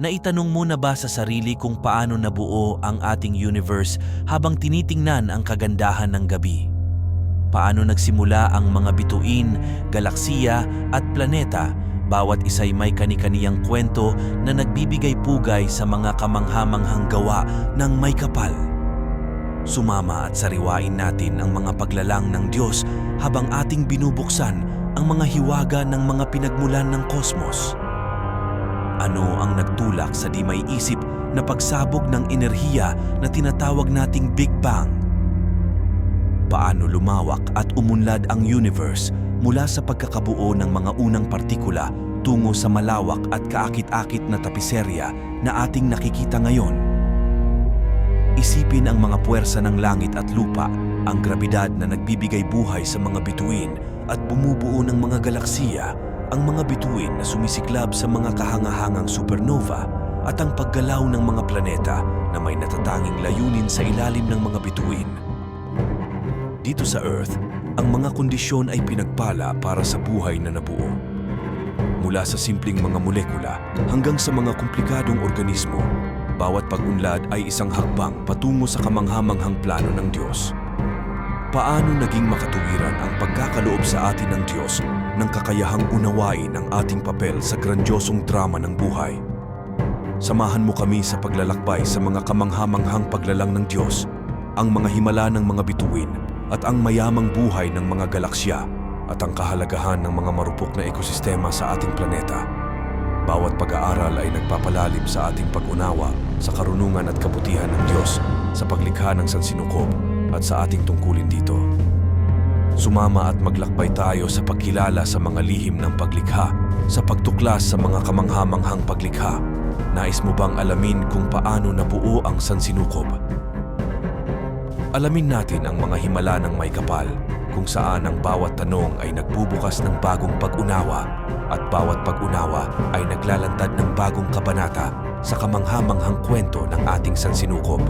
Naitanong mo na ba sa sarili kung paano nabuo ang ating universe habang tinitingnan ang kagandahan ng gabi? Paano nagsimula ang mga bituin, galaksiya at planeta, bawat isa'y may kani-kaniyang kwento na nagbibigay pugay sa mga kamanghamanghang gawa ng may kapal. Sumama at sariwain natin ang mga paglalang ng Diyos habang ating binubuksan ang mga hiwaga ng mga pinagmulan ng kosmos. Ano ang nagtulak sa di may isip na pagsabog ng enerhiya na tinatawag nating Big Bang? Paano lumawak at umunlad ang universe mula sa pagkakabuo ng mga unang partikula tungo sa malawak at kaakit-akit na tapiserya na ating nakikita ngayon? Isipin ang mga puwersa ng langit at lupa, ang grabidad na nagbibigay buhay sa mga bituin at bumubuo ng mga galaksiya, ang mga bituin na sumisiklab sa mga kahangahangang supernova at ang paggalaw ng mga planeta na may natatanging layunin sa ilalim ng mga bituin. Dito sa Earth, ang mga kondisyon ay pinagpala para sa buhay na nabuo. Mula sa simpleng mga molekula hanggang sa mga komplikadong organismo, bawat pag-unlad ay isang hakbang patungo sa kamanghamanghang plano ng Diyos. Paano naging makatuwiran ang pagkakaloob sa atin ng Diyos ng kakayahang unawain ang ating papel sa grandyosong drama ng buhay? Samahan mo kami sa paglalakbay sa mga kamanghamanghang paglalang ng Diyos, ang mga himala ng mga bituin at ang mayamang buhay ng mga galaksya at ang kahalagahan ng mga marupok na ekosistema sa ating planeta. Bawat pag-aaral ay nagpapalalim sa ating pag-unawa sa karunungan at kabutihan ng Diyos sa paglikha ng sansinukob at sa ating tungkulin dito. Sumama at maglakbay tayo sa pagkilala sa mga lihim ng paglikha, sa pagtuklas sa mga kamanghamanghang paglikha. Nais mo bang alamin kung paano nabuo ang sansinukob? Alamin natin ang mga himala ng may kapal, kung saan ang bawat tanong ay nagbubukas ng bagong pag-unawa at bawat pag-unawa ay naglalantad ng bagong kabanata sa kamanghamanghang kwento ng ating sansinukob.